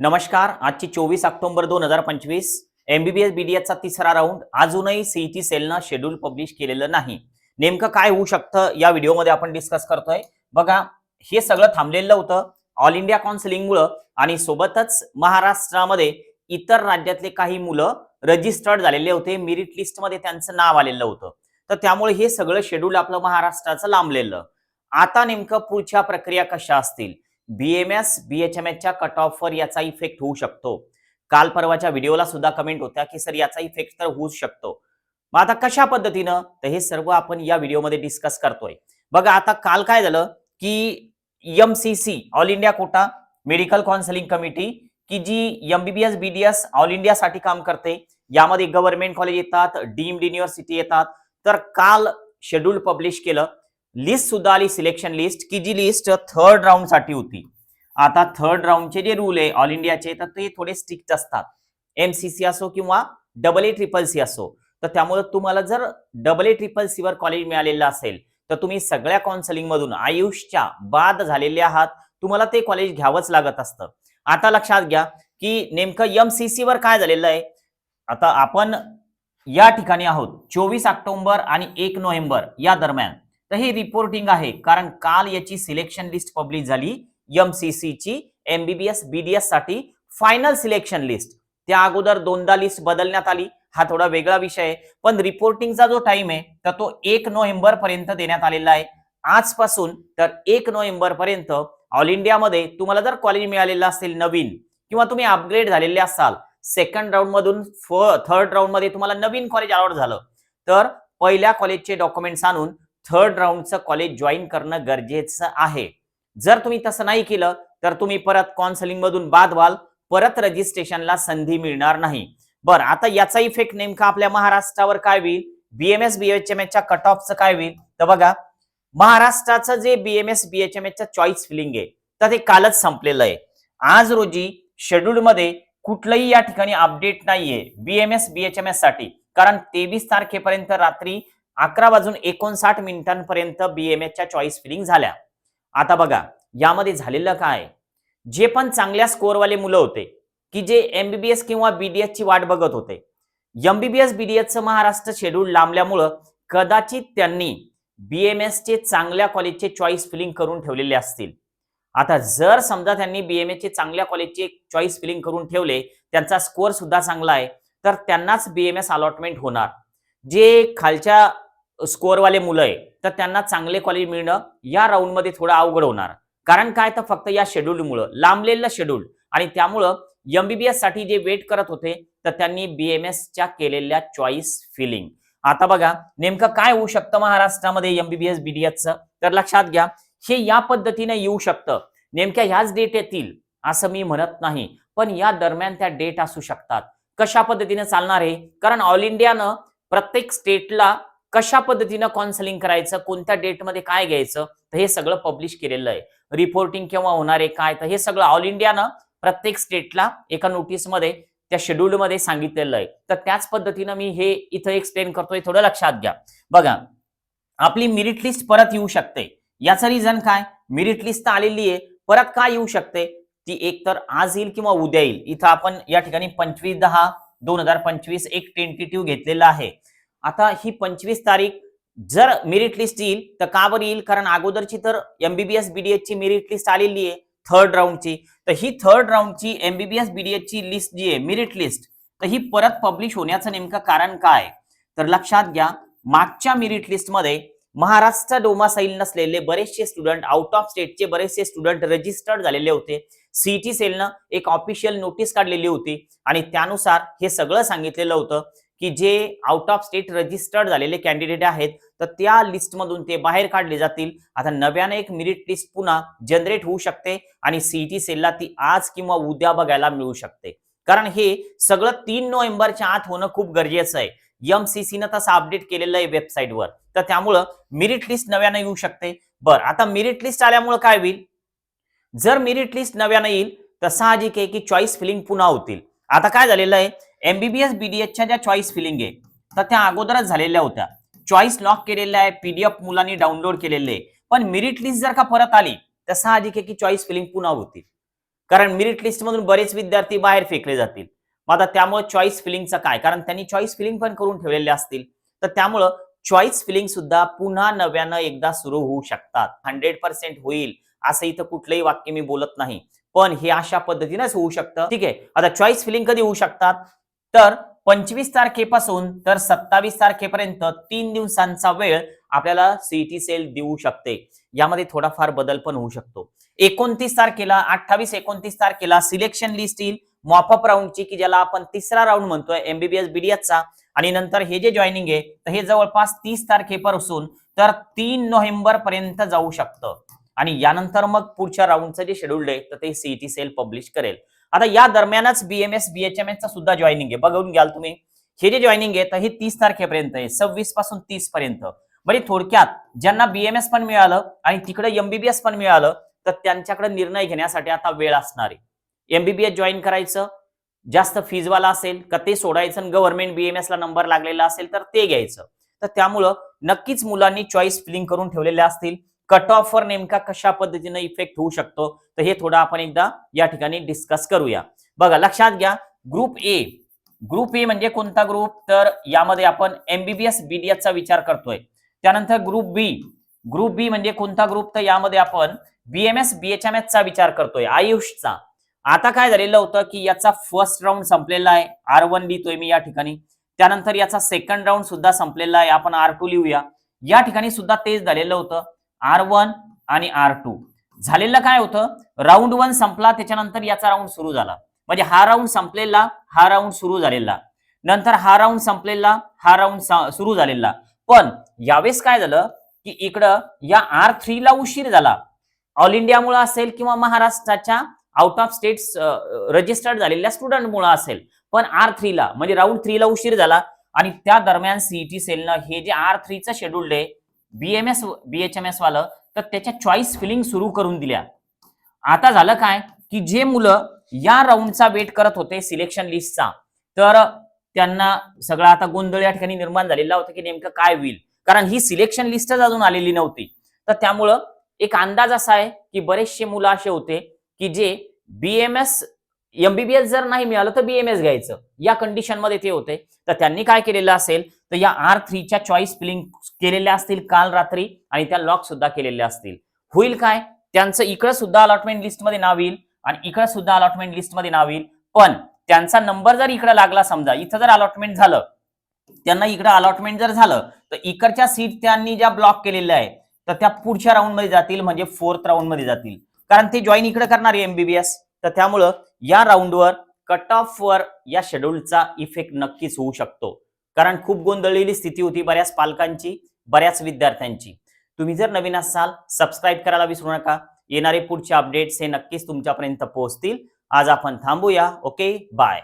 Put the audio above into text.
नमस्कार आजची चोवीस ऑक्टोबर दोन हजार पंचवीस एमबीबीएस बीडीएसचा तिसरा राऊंड अजूनही सीईटी सेलनं शेड्यूल पब्लिश केलेलं नाही. नेमकं काय होऊ शकतं या व्हिडिओमध्ये आपण डिस्कस करतोय. बघा हे सगळं थांबलेलं होतं ऑल इंडिया काउन्सिलिंगमुळं आणि सोबतच महाराष्ट्रामध्ये इतर राज्यातले काही मुलं रजिस्टर्ड झालेले होते. मेरिट लिस्टमध्ये त्यांचं नाव आलेलं होतं. तर त्यामुळे हे सगळं शेड्यूल आपलं महाराष्ट्राचं लांबलेलं. आता नेमकं पुढच्या प्रक्रिया कशा असतील? बीएमएस बीएचएमएसच्या कट ऑफवर याचा इफेक्ट होऊ शकतो. काल परवाच्या व्हिडिओला सुद्धा कमेंट होत्या की सर याचा इफेक्ट तर होऊ शकतो. मग आता कशा पद्धतीनं? तर हे सर्व आपण या व्हिडिओमध्ये डिस्कस करतोय. बघा आता काल काय झालं की M C C all India quota medical counselling committee की जी एमबीबीएस बीडीएस ऑल इंडियासाठी काम करते यामध्ये गव्हर्नमेंट कॉलेज येतात डीम्ड युनिव्हर्सिटी येतात. तर काल शेड्यूल पब्लिश केलं लिस्ट सुद्धा आली सिलेक्शन लिस्ट की जी लिस्ट थर्ड राऊंडसाठी होती. आता थर्ड राऊंडचे जे रूल आहे ऑल इंडियाचे तर ते थोडे स्ट्रिक्ट असतात. एमसीसी असो किंवा डबल ए ट्रिपल सी असो तर त्यामुळे तुम्हाला जर डबल ए ट्रिपल सी वर कॉलेज मिळालेलं असेल तर तुम्ही सगळ्या काउन्सिलिंग मधून आयुषच्या बाद झालेले आहात. तुम्हाला ते कॉलेज घ्यावंच लागत असतं. आता लक्षात घ्या की नेमकं एमसीसी वर काय झालेलं आहे? आता आपण या ठिकाणी आहोत चोवीस ऑक्टोबर आणि एक नोव्हेंबर या दरम्यान. तर हे रिपोर्टिंग आहे. कारण काल याची सिलेक्शन लिस्ट पब्लिश झाली. एमसीसी ची एमबीबीएस बीडीएससाठी फायनल सिलेक्शन लिस्ट त्या अगोदर दोनदा लिस्ट बदलण्यात आली. हा थोडा वेगळा विषय आहे. पण रिपोर्टिंगचा जो टाइम आहे तर तो एक नोव्हेंबर पर्यंत देण्यात आलेला आहे. आजपासून तर एक नोव्हेंबर पर्यंत ऑल इंडियामध्ये तुम्हाला जर कॉलेज मिळालेलं असेल नवीन किंवा तुम्ही अपग्रेड झालेले असाल सेकंड राऊंड मधून थर्ड राऊंडमध्ये तुम्हाला नवीन कॉलेज अलॉट झालं. तर पहिल्या कॉलेजचे डॉक्युमेंट्स आणून थर्ड राऊंडचं कॉलेज जॉईन करणं गरजेचं आहे. जर तुम्ही तसं नाही केलं तर तुम्ही परत काउन्सलिंग मधून बाद व्हाल परत रजिस्ट्रेशनला संधी मिळणार नाही. बरं आता याचा इफेक्ट नेमका आपल्या महाराष्ट्रावर काय होईल? बीएमएस बीएचएमएसच्या कट ऑफचं काय होईल? तर बघा महाराष्ट्राचं जे बीएमएस बीएचएमएसचं चॉईस फिलिंग आहे तर ते कालच संपलेलं आहे. आज रोजी शेड्यूल मध्ये कुठलंही या ठिकाणी अपडेट नाहीये बीएमएस बीएचएमएससाठी. कारण तेवीस तारखेपर्यंत रात्री अकरा वाजून एकोणसाठ मिनिटांपर्यंत बीएमएसच्या चॉईस फिलिंग झाल्या. आता बघा यामध्ये झालेलं काय? जे पण चांगल्या स्कोअरवाले मुलं होते की जे एमबीबीएस किंवा बीडीएस ची वाट बघत होते. एमबीबीएस बीडीएसचं महाराष्ट्र शेड्यूल लांबल्यामुळं कदाचित त्यांनी बीएमएस चे चांगल्या कॉलेजचे चॉईस फिलिंग करून ठेवलेले असतील. आता जर समजा त्यांनी बीएमएस चे चांगल्या कॉलेजचे चॉईस फिलिंग करून ठेवले त्यांचा स्कोअर सुद्धा चांगला आहे तर त्यांनाच बीएमएस अलॉटमेंट होणार. जे खालच्या स्कोअरवाले मुलं आहे तर त्यांना चांगले कॉलेज मिळणं या राऊंडमध्ये थोडं अवघड होणार. कारण काय? तर फक्त या शेड्यूलमुळं लांबलेलं शेड्यूल आणि त्यामुळं एमबीबीएससाठी जे वेट करत होते तर त्यांनी बीएमएस च्या केलेल्या चॉईस फिलिंग आता बघा नेमकं काय होऊ शकतं महाराष्ट्रामध्ये एमबीबीएस बीडीएसचं तर लक्षात घ्या हे या पद्धतीने येऊ शकतं. नेमक्या ह्याच डेट येतील असं मी म्हणत नाही. पण या दरम्यान त्या डेट असू शकतात. कशा पद्धतीने चालणार आहे कारण ऑल इंडियानं प्रत्येक स्टेटला कशा पद्धतीनं काउन्सिलिंग करायचं कोणत्या डेटमध्ये काय घ्यायचं तर हे सगळं पब्लिश केलेलं आहे. रिपोर्टिंग केव्हा होणार आहे काय? तर हे सगळं ऑल इंडियानं प्रत्येक स्टेटला एका नोटीसमध्ये त्या शेड्यूलमध्ये सांगितलेलं आहे. तर त्याच पद्धतीनं मी हे इथं एक्सप्लेन करतोय थोडं लक्षात घ्या. बघा आपली मिरिट लिस्ट परत येऊ शकते. याचं रिझन काय? मिरिट लिस्ट तर आलेली आहे परत काय येऊ शकते? ती एक तर आज येईल किंवा उद्या येईल. इथं आपण या ठिकाणी पंचवीस दहा दोन हजार पंचवीस एक टेंटेटिव्ह घेतलेला आहे. आता ही पंचवीस तारीख जर मेरिट लिस्ट येईल तर का बरं येईल? कारण अगोदरची तर एमबीबीएस बीडीएस ची मेरिट लिस्ट आलेली आहे थर्ड राऊंडची तर ही थर्ड राऊंडची एमबीबीएस बीडीएस ची लिस्ट जी आहे मेरिट लिस्ट तर ही परत पब्लिश होण्याचं नेमकं कारण काय? तर लक्षात घ्या मागच्या मेरिट लिस्टमध्ये महाराष्ट्र डोमासाईल नसलेले बरेचसे स्टुडंट आउट ऑफ स्टेटचे बरेचसे स्टुडंट रजिस्टर्ड झालेले होते. सीईटी सेलनं एक ऑफिशियल नोटीस काढलेली होती आणि त्यानुसार हे सगळं सांगितलेलं होतं. की जे आउट ऑफ स्टेट रजिस्टर्ड झालेले कॅन्डिडेट आहेत तर त्या लिस्टमधून ते बाहेर काढले जातील. आता नव्याने एक मेरिट लिस्ट पुन्हा जनरेट होऊ शकते आणि सीईटी सेलला ती आज किंवा उद्या बघायला मिळू शकते. कारण हे सगळं तीन नोव्हेंबरच्या आत होणं खूप गरजेचं आहे. एमसीसीनं तसं अपडेट केलेलं आहे वेबसाईटवर तर त्यामुळं मेरिट लिस्ट नव्यानं येऊ शकते. बरं आता मेरिट लिस्ट आल्यामुळं काय होईल? जर मेरिट लिस्ट नव्यानं येईल तर साहजिक आहे की चॉईस फिलिंग पुन्हा होतील. आता काय झालेलं आहे? एमबीबीएस बीडीएसच्या ज्या चॉईस फिलिंग आहे तर त्या अगोदरच झालेल्या होत्या. चॉईस लॉक केलेल्या आहे पीडीएफ मुलांनी डाउनलोड केलेले आहे. पण मेरिट लिस्ट जर का परत आली तर साहजिक आहे की चॉईस फिलिंग पुन्हा होतील. कारण मेरिट लिस्ट मधून बरेच विद्यार्थी बाहेर फेकले जातील. मग आता त्यामुळे चॉईस फिलिंगचं काय? कारण त्यांनी चॉईस फिलिंग पण करून ठेवलेले असतील. तर त्यामुळं चॉईस फिलिंग सुद्धा पुन्हा नव्यानं एकदा सुरू होऊ शकतात. हंड्रेड पर्सेंट होईल असं इथं कुठलंही वाक्य मी बोलत नाही. पण हे अशा पद्धतीनेच होऊ शकतं. ठीक आहे? आता चॉईस फिलिंग कधी होऊ शकतात? तर पंचवीस तारखेपासून तर सत्तावीस तारखेपर्यंत तीन दिवसांचा वेळ आपल्याला सीईटी सेल देऊ शकते. यामध्ये थोडाफार बदल पण होऊ शकतो. एकोणतीस तारखेला अठ्ठावीस एकोणतीस तारखेला सिलेक्शन लिस्ट येईल. मॉपअप राऊंडची की ज्याला आपण तिसरा राऊंड म्हणतोय एमबीबीएस बीडीएसचा आणि नंतर हे जे जॉईनिंग आहे तर हे जवळपास तीस तारखेपासून तर तीन नोव्हेंबर पर्यंत जाऊ शकतं. आणि यानंतर मग पुढच्या राऊंडचं जे शेड्यूल आहे तर ते सीईटी सेल पब्लिश करेल. आता या दरम्यानच बीएमएस बीएचएमएस चा सुद्धा जॉईनिंग आहे. बघून घ्याल तुम्ही. हे जे जॉईनिंग आहे तर हे तीस तारखेपर्यंत आहे. सव्वीसपासून तीस पर्यंत. म्हणजे थोडक्यात ज्यांना बीएमएस पण मिळालं आणि तिकडे एमबीबीएस पण मिळालं तर त्यांच्याकडे निर्णय घेण्यासाठी आता वेळ असणार आहे. एमबीबीएस जॉईन करायचं. जास्त फीजवाला असेल का ते सोडायचं आणि गव्हर्नमेंट बीएमएस ला नंबर लागलेला असेल तर ते घ्यायचं. तर त्यामुळं नक्कीच मुलांनी चॉईस फिलिंग करून ठेवलेल्या असतील. कट ऑफवर नेमका कशा पद्धतीने इफेक्ट होऊ शकतो? तर हे थोडं आपण एकदा या ठिकाणी डिस्कस करूया. बघा लक्षात घ्या ग्रुप ए ग्रुप ए म्हणजे कोणता ग्रुप तर यामध्ये आपण एमबीबीएस बीडीएस चा विचार करतोय. त्यानंतर ग्रुप बी ग्रुप बी म्हणजे कोणता ग्रुप तर यामध्ये आपण बीएमएस बीएचएमएस चा विचार करतोय आयुषचा. आता काय झालेलं होतं की याचा फर्स्ट राऊंड संपलेला आहे. आर वन लिहितोय मी या ठिकाणी. त्यानंतर याचा सेकंड राऊंड सुद्धा संपलेला आहे. आपण आर टू लिहूया. या ठिकाणी सुद्धा तेच झालेलं होतं. आर वन आणि आर टू. झालेलं काय होतं? राऊंड वन संपला त्याच्यानंतर याचा राऊंड सुरू झाला. म्हणजे हा राऊंड संपलेला हा राऊंड सुरू झालेला. नंतर हा राऊंड संपलेला हा राऊंड सुरू झालेला. पण यावेळेस काय झालं? की इकडं या आर थ्रीला उशीर झाला. ऑल इंडियामुळे असेल किंवा महाराष्ट्राच्या आउट ऑफ स्टेट्स रजिस्टर्ड झालेल्या स्टुडंटमुळे असेल. पण आर थ्रीला म्हणजे राऊंड थ्रीला उशीर झाला. आणि त्या दरम्यान सीईटी सेलनं हे जे आर थ्रीचं शेड्यूल आहे बीएमएस बीएचएमएस वालं तर त्याच्या चॉईस फिलिंग सुरू करून दिल्या. आता झालं काय? की जे मुलं या राऊंडचा वेट करत होते सिलेक्शन लिस्टचा तर त्यांना सगळा आता गोंधळ या ठिकाणी निर्माण झालेला होता की नेमकं काय होईल? कारण ही सिलेक्शन लिस्टच अजून आलेली नव्हती. तर त्यामुळं एक अंदाज असा आहे की बरेचसे मुलं असे होते की जे बीएमएस एमबीबीएस जर नाही मिळालं तर बीएमएस घ्यायचं. या कंडिशनमध्ये ते होते. तर त्यांनी काय केलेलं असेल? तर या आर थ्रीच्या चॉईस फिलिंग केलेल्या असतील काल रात्री आणि त्या लॉक सुद्धा केलेल्या असतील. होईल काय? त्यांचं इकडं सुद्धा अलॉटमेंट लिस्टमध्ये नाव येईल आणि इकडं सुद्धा अलॉटमेंट लिस्टमध्ये नाव येईल. पण त्यांचा नंबर जर इकडे लागला समजा इथं जर अलॉटमेंट झालं त्यांना इकडं अलॉटमेंट जर झालं तर इकडच्या सीट त्यांनी ज्या ब्लॉक केलेल्या आहे तर त्या पुढच्या राऊंडमध्ये जातील म्हणजे फोर्थ राऊंडमध्ये जातील. कारण ते जॉईन इकडे करणार आहे एमबीबीएस तर त्यामुळं या राऊंडवर कट ऑफवर या शेड्यूलचा इफेक्ट नक्कीच होऊ शकतो. कारण खूप गोंधळलेली स्थिती होती बऱ्याच पालकांची बऱ्याच विद्यार्थ्यांची. तुम्ही जर नवीन असाल सबस्क्राईब करायला विसरू नका. येणारे पुढचे अपडेट्स हे नक्कीच तुमच्यापर्यंत पोहोचतील. आज आपण थांबूया. Okay bye